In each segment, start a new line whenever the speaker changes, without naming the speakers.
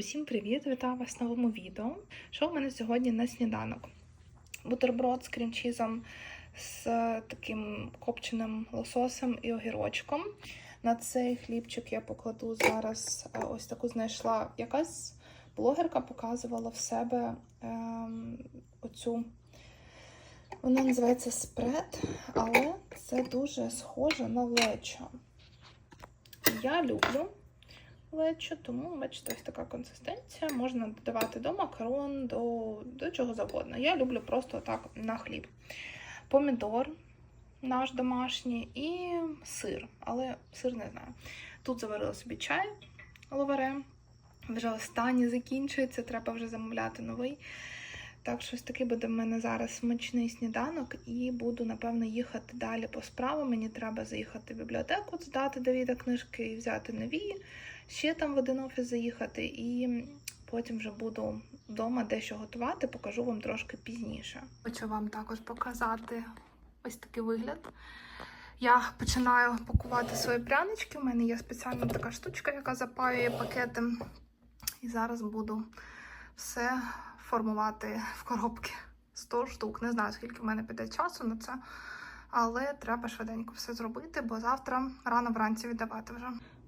Усім привіт! Вітаю вас в новому відео. Що в мене сьогодні на сніданок? Бутерброд з крем-чізом з таким копченим лососем і огірочком. На цей хлібчик я покладу зараз е, ось таку знайшла якась блогерка, показувала в себе ем, оцю. Вона називається спред, але це дуже схоже на лечо. Я люблю лечо, тому, бачите, ось така консистенція. Можна додавати до макарон, до, до чого завгодно. Я люблю просто так на хліб. Помідор наш домашній і сир, але сир не знаю. Тут заварила собі чай ловере. Вже останній закінчується, треба вже замовляти новий. Так, щось таке буде в мене зараз смачний сніданок, і буду, напевно, їхати далі по справам. Мені треба заїхати в бібліотеку, здати Давіда книжки і взяти нові. Ще там в один офіс заїхати, і потім вже буду вдома дещо готувати, покажу вам трошки пізніше. Хочу вам також показати ось такий вигляд. Я починаю пакувати свої прянички. У мене є спеціальна така штучка, яка запаює пакети. І зараз буду все формувати в коробки 100 штук. Не знаю, скільки в мене піде часу на це, але треба швиденько все зробити, бо завтра рано вранці віддавати вже.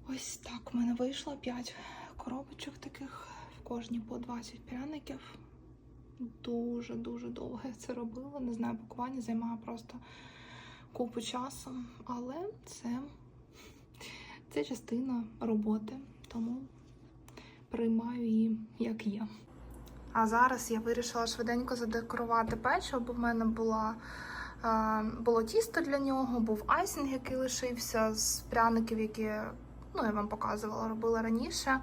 Ось так у мене вийшло 5 коробочок таких, в кожній по 20 пряників. Дуже-дуже довго я це робила. Не знаю, пакування займає просто купу часу, але це, це частина роботи, тому приймаю її як є. А зараз я вирішила швиденько задекорувати печиво, бо в мене була, е, було тісто для нього, був айсинг, який лишився з пряників, які ну, я вам показувала, робила раніше.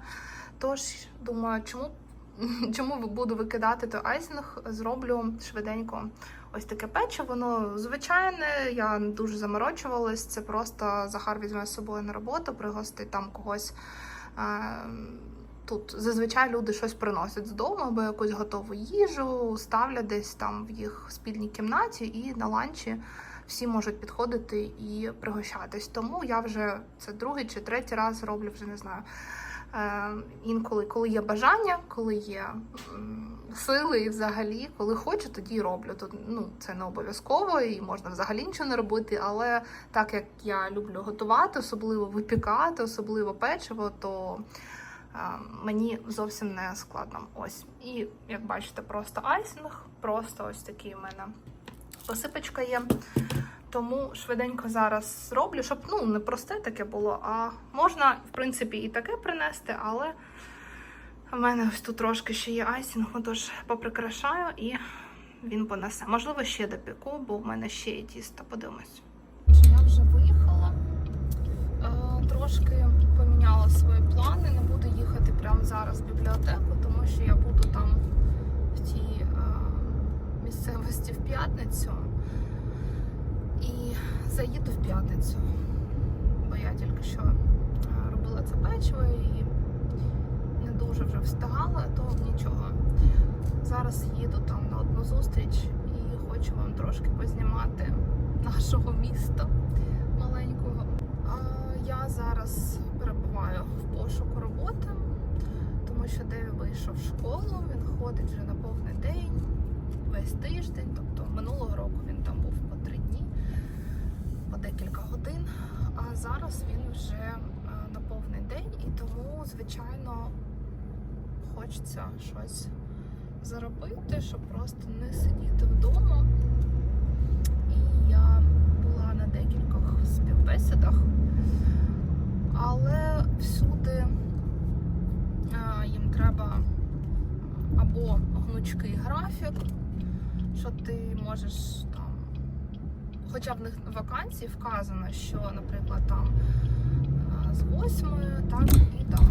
Тож, думаю, чому, чому буду викидати той айсинг, зроблю швиденько ось таке печиво. Воно звичайне, я не дуже заморочувалась. Це просто Захар візьме з собою на роботу, пригостить там когось. Тут зазвичай люди щось приносять з дому або якусь готову їжу, ставлять десь там в їх спільній кімнаті, і на ланчі всі можуть підходити і пригощатись. Тому я вже це другий чи третій раз роблю, вже не знаю. Е, інколи, коли є бажання, коли є сили, і взагалі, коли хочу, тоді роблю. Тут ну це не обов'язково і можна взагалі нічого не робити. Але так як я люблю готувати, особливо випікати, особливо печиво, то мені зовсім не складно. Ось. І як бачите, просто айсинг, просто ось такий у мене посипочка є. Тому швиденько зараз зроблю, щоб ну не просте таке було, а можна, в принципі, і таке принести, але в мене ось тут трошки ще є айсінг, тож поприкрашаю і він понесе. Можливо, ще допіку, бо в мене ще є тісто. Подивимось. Я вже виїхала, Е, трошки поміняла свої плани. Не буду їхати прямо зараз в бібліотеку, тому що я буду там в тій е, місцевості в п'ятницю. І заїду в п'ятницю, бо я тільки що е, робила це печиво і не дуже вже встигала, то нічого. Зараз їду там на одну зустріч і хочу вам трошки познімати нашого міста маленького. Я зараз перебуваю в пошуку роботи, що Деві вийшов в школу, він ходить вже на повний день, весь тиждень, тобто минулого року він там був по три дні по декілька годин. А зараз він вже е, на повний день, і тому, звичайно, хочеться щось заробити, щоб просто не сидіти вдома. І я була на декількох співбесідах, але всюди е, їм треба гнучкий графік, що ти можеш там Хоча в них вакансії вказано, що, наприклад, там е, з 8, так, і там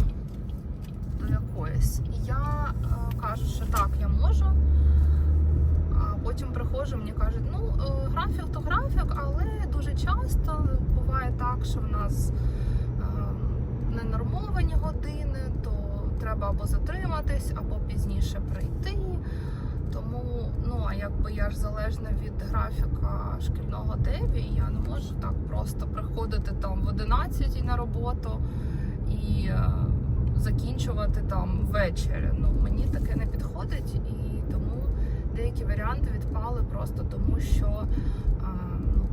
до якоїсь. І я е, кажу, що так, я можу. А потім приходжу, мені кажуть, ну, е, графік то графік, але дуже часто буває так, що в нас е, ненормовані години, то треба або затриматись, або пізніше прийти. Тому, ну а якби я ж залежна від графіка шкільного деві, я не можу так просто приходити там в 11 на роботу і е, закінчувати там ввечері. Ну мені таке не підходить, і тому деякі варіанти відпали просто тому, що а, ну,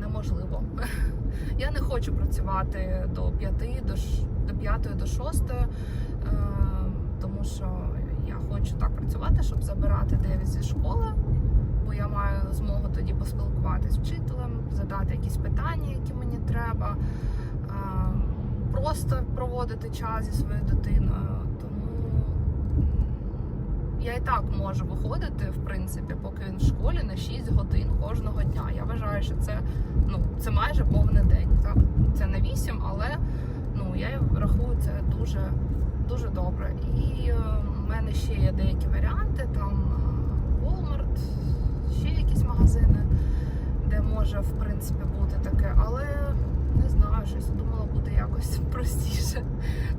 неможливо. Я не хочу працювати до 5, до, ш- до 5, до 6, е, тому що я хочу так працювати, щоб забирати 9 зі школи, бо я маю змогу тоді поспілкуватися з вчителем, задати якісь питання, які мені треба, е, просто проводити час зі своєю дитиною. Я і так можу виходити, в принципі, поки він в школі на 6 годин кожного дня. Я вважаю, що це ну, це майже повний день. Так? Це не 8, але ну, я рахую це дуже, дуже добре. І е, в мене ще є деякі варіанти, там е, Walmart, ще якісь магазини, де може в принципі бути таке, але не знаю, щось думала, буде якось простіше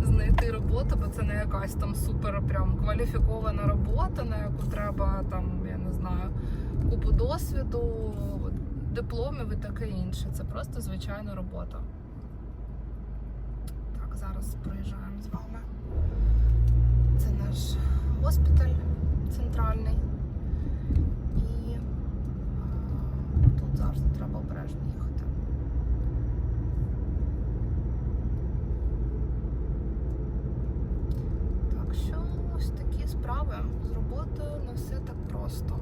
знайти роботу, бо це не якась там супер прям кваліфікована робота, на яку треба там, я не знаю, купу досвіду, дипломів і таке інше. Це просто звичайна робота. Так, зараз проїжджаємо з вами. Це наш госпіталь центральний. І е, тут завжди треба обережно їхати. Так що ось такі справи з роботою не все так просто.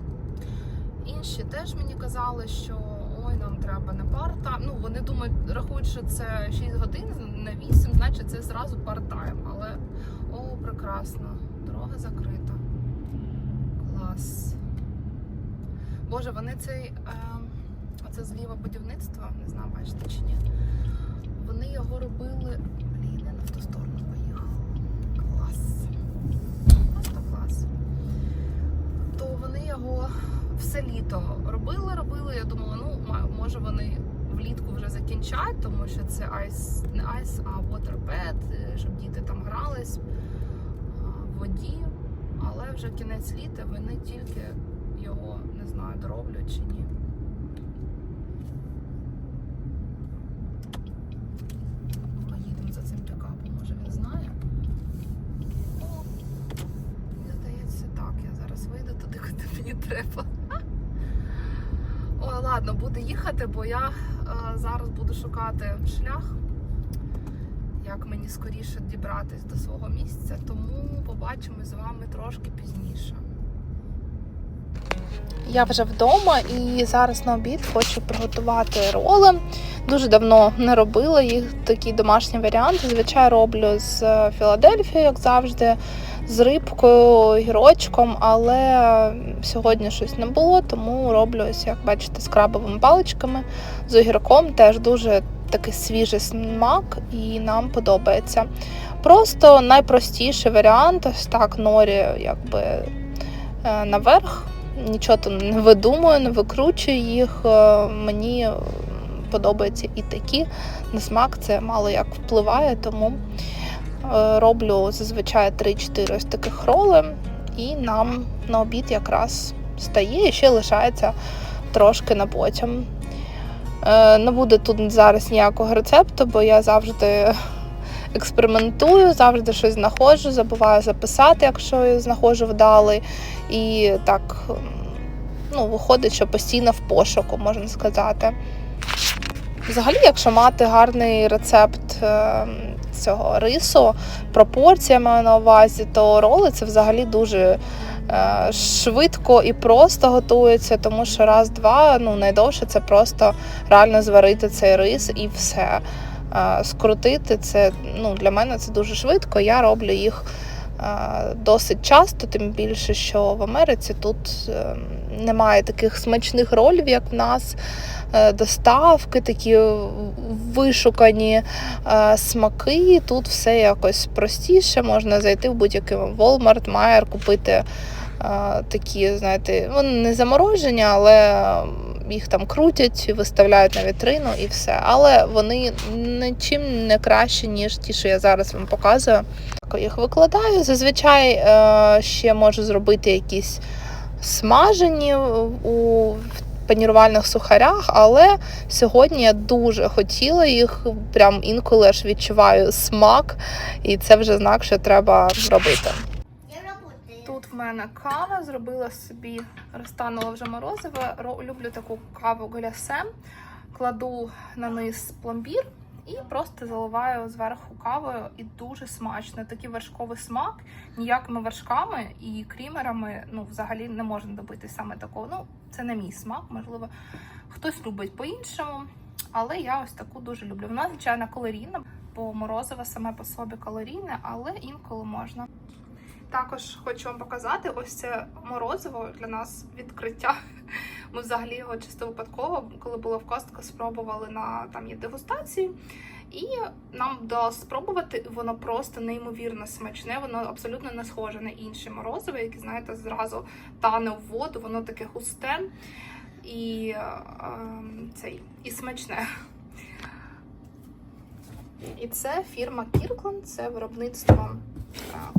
Інші теж мені казали, що ой, нам треба не парта. Ну вони думають, рахують, що це 6 годин на 8, значить це зразу парт-тайм. Але прекрасно, дорога закрита. Клас. Боже, вони цей. Е, оце зліва будівництво, не знаю, бачите чи ні. Вони його робили. Блін, я не в ту сторону поїхала. Клас. Просто клас. То вони його все літо робили, робили. Я думала, ну може вони влітку вже закінчать, тому що це айс, не айс, а waterpad, е, щоб діти там грались воді. Але вже кінець літа вони тільки його не знаю, дороблять чи ні. Поїдемо за цим пікапом, може він знає. О, мені здається, так, я зараз вийду туди, куди мені треба. Ладно, буду їхати, бо я е, зараз буду шукати шлях, як мені скоріше дібратись до свого місця, тому побачимось з вами трошки пізніше. Я вже вдома і зараз на обід хочу приготувати роли. Дуже давно не робила їх такі домашні варіанти. Звичайно, роблю з Філадельфією, як завжди, з рибкою, гірочком, але сьогодні щось не було, тому роблю ось, як бачите, з крабовими паличками, з огірком. Теж дуже такий свіжий смак і нам подобається. Просто найпростіший варіант, ось так норі якби е, наверх. Нічого тут не видумую, не викручую їх. Е, Мені подобаються і такі. На смак це мало як впливає, тому е, роблю зазвичай 3-4 ось таких роли, і нам на обід якраз стає і ще лишається трошки на потім. Е, Не буде тут зараз ніякого рецепту, бо я завжди експериментую, завжди щось знаходжу, забуваю записати, якщо я знаходжу вдалий. І так ну, виходить, що постійно в пошуку, можна сказати. Взагалі, якщо мати гарний рецепт е, цього рису, пропорція маю на увазі, то роли це взагалі дуже швидко і просто готується, тому що раз-два, ну найдовше це просто реально зварити цей рис і все. Е, Скрутити це ну, для мене це дуже швидко. Я роблю їх е, досить часто, тим більше, що в Америці тут е, немає таких смачних ролів, як в нас. Е, Доставки, такі вишукані е, смаки. Тут все якось простіше. Можна зайти в будь-який Walmart, Meijer, купити е, такі, знаєте, вони не заморожені, але їх там крутять, виставляють на вітрину і все. Але вони нічим не кращі, ніж ті, що я зараз вам показую. Їх викладаю. Зазвичай е, ще можу зробити якісь смажені у панірувальних сухарях, але сьогодні я дуже хотіла їх. Прям інколи аж відчуваю смак, і це вже знак, що треба робити. В мене кава, зробила собі, розтанула вже морозиво. Люблю таку каву глясе. Кладу на низ пломбір і просто заливаю зверху кавою. І дуже смачно. Такий вершковий смак. Ніякими вершками і крімерами ну, взагалі не можна добити саме такого. Ну, це не мій смак, можливо, хтось любить по-іншому. Але я ось таку дуже люблю. Вона, звичайно, калорійна, бо морозиво саме по собі калорійне, але інколи можна. Також хочу вам показати ось це морозиво для нас відкриття. Ми взагалі його чисто випадково, коли було в Костко, спробували на там є дегустації. І нам вдалося спробувати, воно просто неймовірно смачне. Воно абсолютно не схоже на інші морозиво, які, знаєте, зразу тане в воду, воно таке густе і, ем, цей, і смачне. І це фірма Kirkland, це виробництво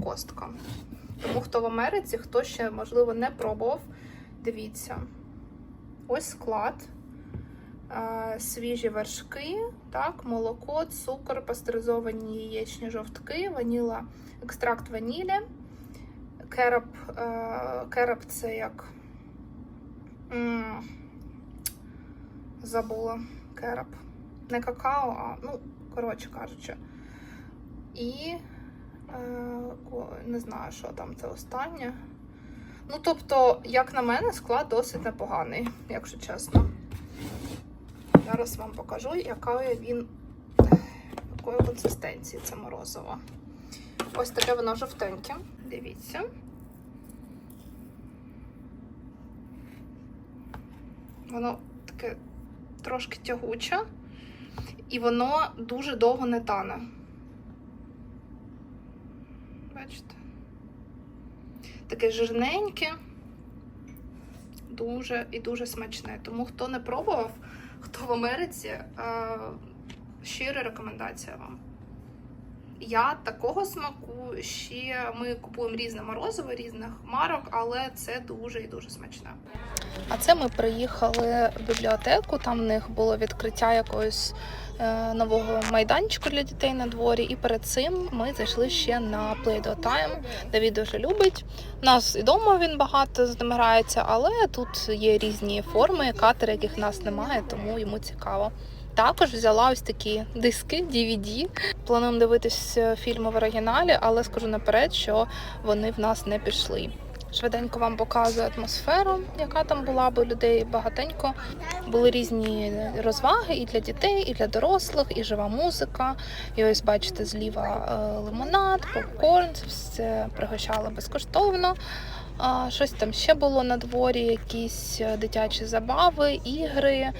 Костка. Тому хто в Америці, хто ще, можливо, не пробував, дивіться. Ось склад. Свіжі вершки, так, молоко, цукор, пастеризовані яєчні жовтки, ваніла, екстракт ванілі, керап, керап це як. Забула керап. Не какао, а, ну, коротше кажучи. І не знаю, що там це останнє. Ну, тобто, як на мене, склад досить непоганий, якщо чесно. Зараз вам покажу, якої він якої консистенції це морозиво. Ось таке воно жовтеньке. Дивіться. Воно таке трошки тягуче, і воно дуже довго не тане. Бачите? Таке жирненьке, дуже і дуже смачне. Тому хто не пробував, хто в Америці, е, щира рекомендація вам. Я такого смаку ще ми купуємо різне морозиво, різних марок, але це дуже і дуже смачне. А це ми приїхали в бібліотеку. Там в них було відкриття якогось е, нового майданчику для дітей на дворі. І перед цим ми зайшли ще на Play-Doh Time. Давід дуже любить. У нас і вдома він багато з ним грається, але тут є різні форми, катери, яких в нас немає, тому йому цікаво. Також взяла ось такі диски DVD. Плануємо дивитись е, фільми в оригіналі, але скажу наперед, що вони в нас не пішли. Швиденько вам показую атмосферу, яка там була, бо людей багатенько. Були різні розваги і для дітей, і для дорослих, і жива музика. І ось бачите, зліва е, лимонад, попкорн, все пригощали безкоштовно. Щось там ще було на дворі, якісь е, дитячі забави, ігри,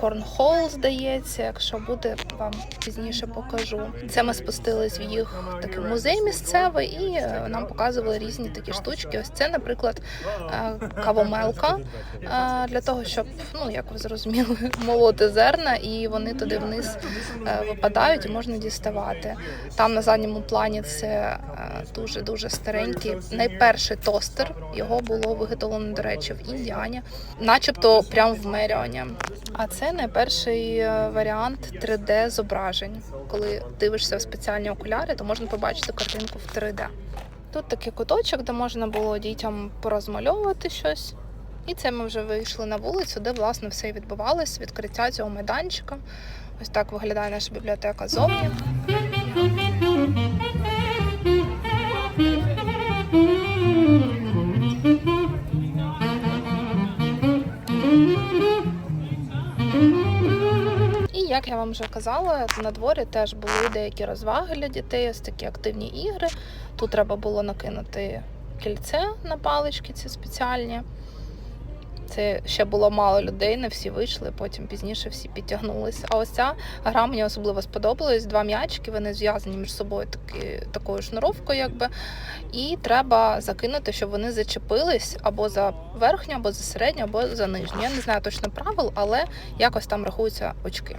корнхол, здається. Якщо буде, вам пізніше покажу. Це ми спустились в їх такий музей місцевий, і е, нам показували різні такі штучки. Ось це, наприклад, е, кавомелка е, для того, щоб, ну як ви зрозуміли, молоти зерна, і вони туди вниз е, випадають і можна діставати. Там на задньому плані це дуже дуже старенький. Найперший тостер його було виготовлено, до речі, в Індіані, начебто прямо в Меріоні. А це найперший е, варіант 3D зображень. Коли дивишся в спеціальні окуляри, то можна побачити картинку в 3D. Тут такий куточок, де можна було дітям порозмальовувати щось. І це ми вже вийшли на вулицю, де власне все і відбувалось, відкриття цього майданчика. Ось так виглядає наша бібліотека зовні. Як я вам вже казала, на дворі теж були деякі розваги для дітей, ось такі активні ігри. Тут треба було накинути кільце на палички, ці спеціальні. Це ще було мало людей, не всі вийшли, потім пізніше всі підтягнулися. А ось ця гра мені особливо сподобалась. Два м'ячики, вони зв'язані між собою такі, такою шнуровкою, якби. І треба закинути, щоб вони зачепились або за верхню, або за середню, або за нижню. Я не знаю точно правил, але якось там рахуються очки.